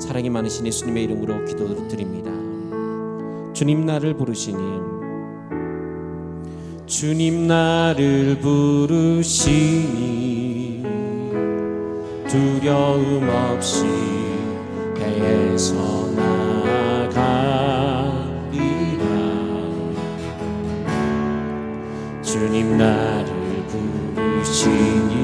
사랑이 많으신 예수님의 이름으로 기도드립니다. 주님 나를 부르시니. 주님 나를 부르시니. 두려움 없이 배에서 나가리라. 주님 나를 부르시니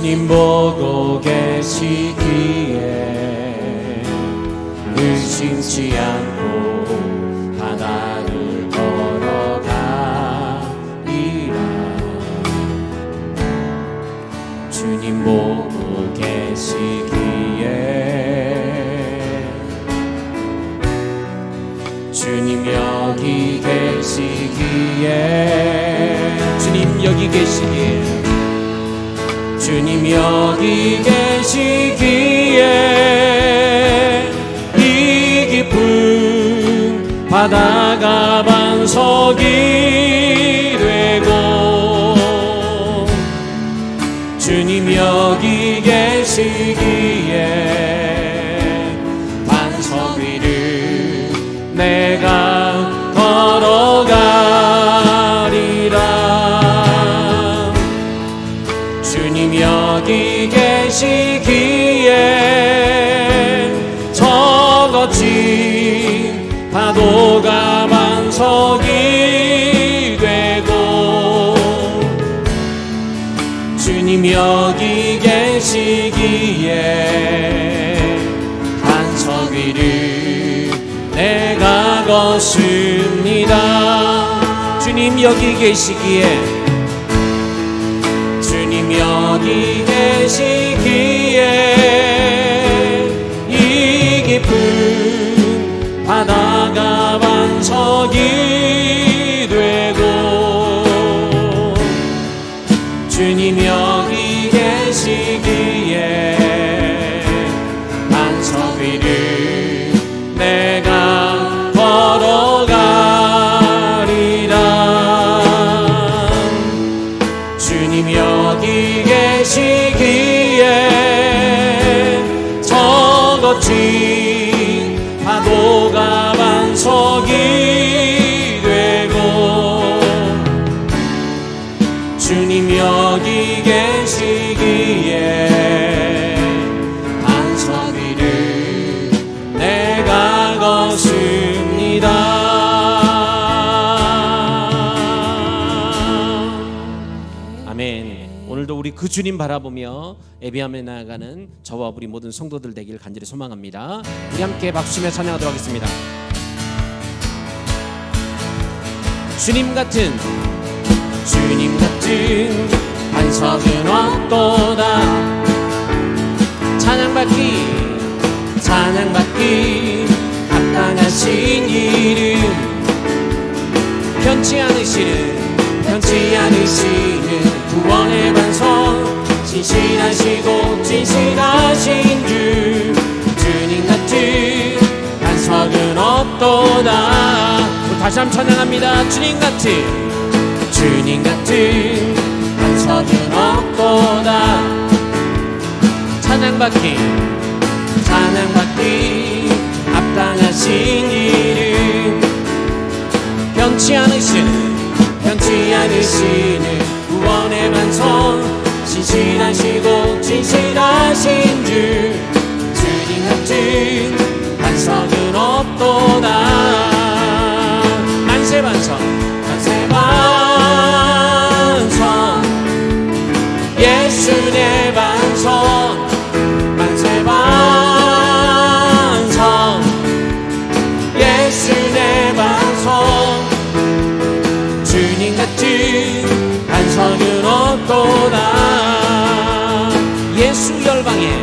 주님 보고 계시기에 의심치 않 바다가 반석이 되고 주님 여기 계시기에 파도가 반석이 되고 주님 여기 계시기에 반석 위를 내가 걷습니다. 주님 여기 계시기에 주님 여기 계시기에 반석 그 주님 바라보며 예배하며 나아가는 저와 우리 모든 성도들 되길 간절히 소망합니다. 우리 함께 박수며 찬양하도록 하겠습니다. 주님 같은 주님 같은 반석은 없도다 찬양받기 찬양받기 합당하신 이름 편치 않으시는 편치 않으시는 구원의 반석 진실하시고 진실하신 주 주님 같은 반석은 없도다. 다시 한번 찬양합니다. 주님 같은 주님 같은 반석은 없도다. 찬양받기 찬양받기 합당하신 이름. 변치 않으시는 변치 않으시는 구원의 반석 진실하시고 진실하신 주 주님 같은 반석은 없도다. 만세 반석 만세 반석. 예수 내 예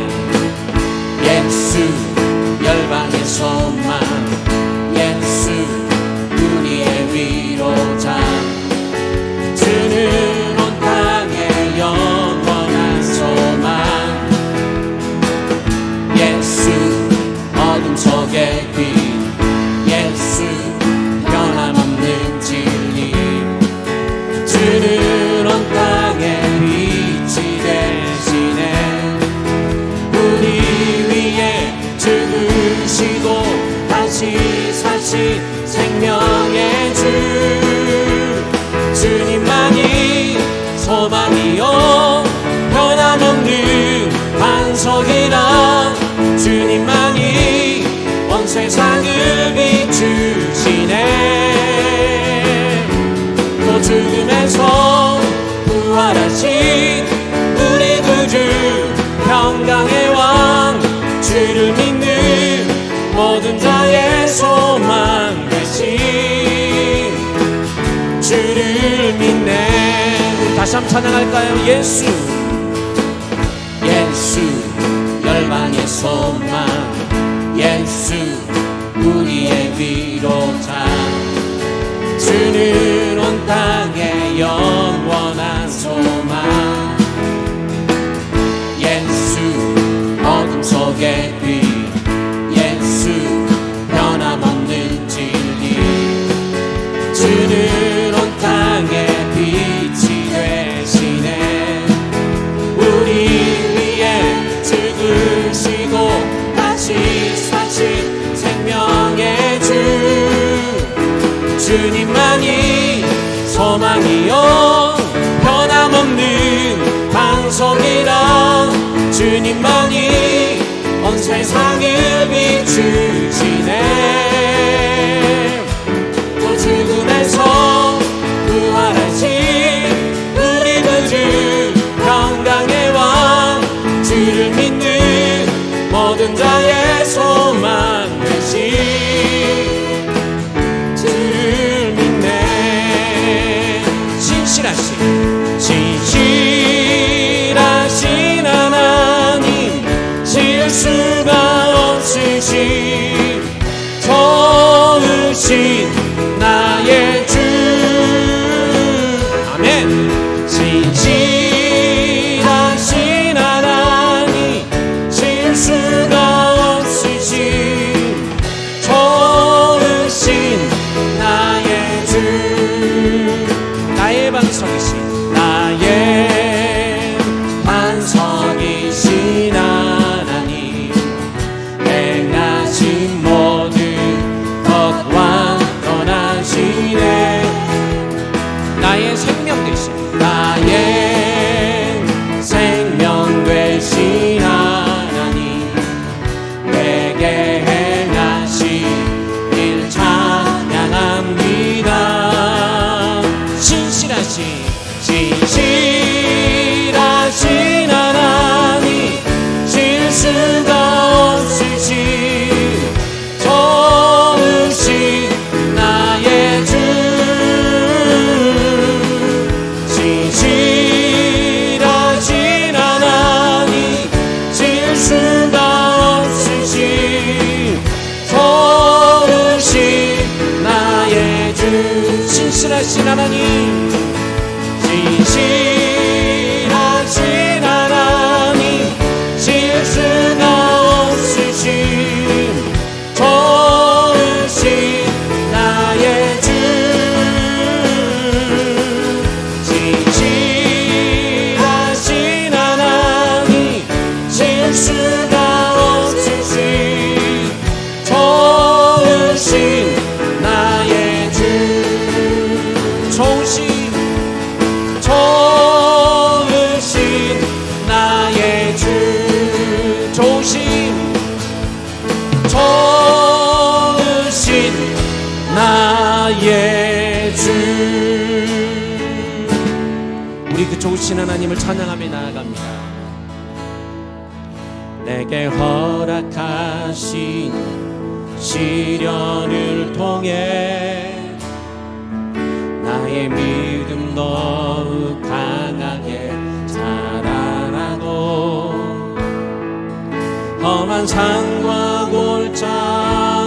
다시 한번 찬양할까요? 예수. 예수 열망의 소망. 예수 우리의 위로자. 주님. 일방성이시 나 나의 주. 우리 그 좋으신 하나님을 찬양하며 나아갑니다. 내게 허락하신 시련을 통해 나의 믿음 더욱 강하게 자라나고 험한 산과 골짜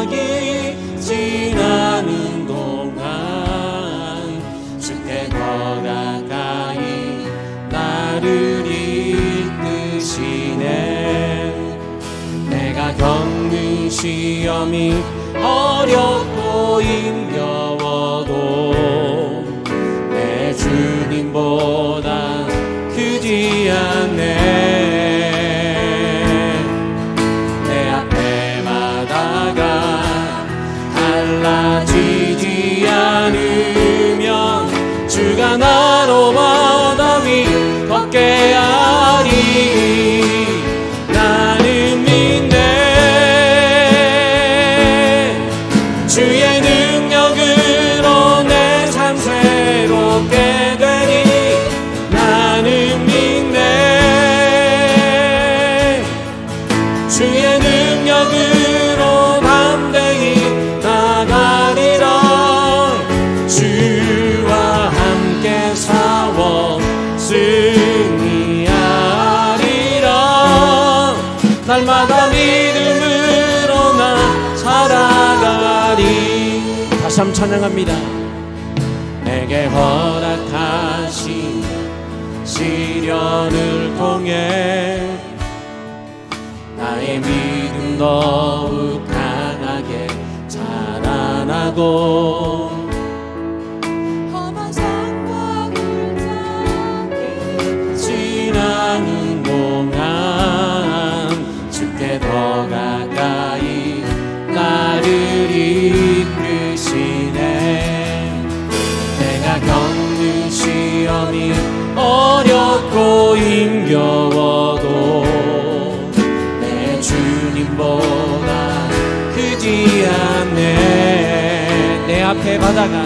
삶이 어렵고 힘겨워도 내 주님보다 그 크지 않 능력으로 내 삶 새롭게 되니 나는 믿네. 주의 능력으로 담대히 나가리라. 주와 함께 싸워 승리하리라. 날마다 믿음으 한번 찬양합니다. 내게 허락하신 시련을 통해 나의 믿음 더욱 강하게 자라나고 힘겨워도 내 주님보다 크지 않네. 내 앞에 바다가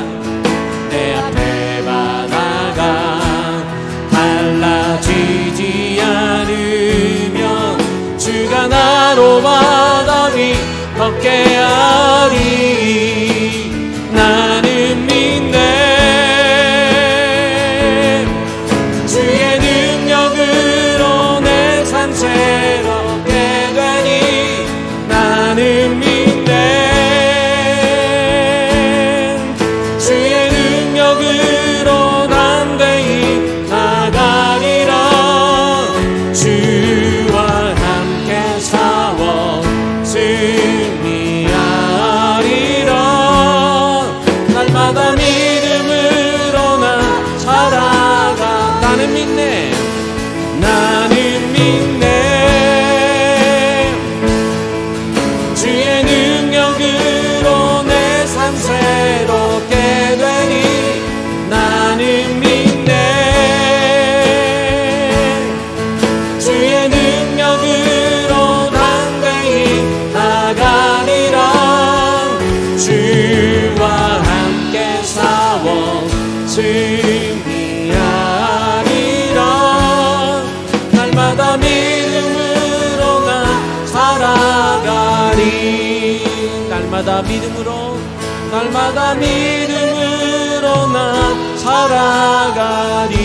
주와 함께 싸워. 승 날마다 믿음으로 날마다 믿음으로 나 살아가리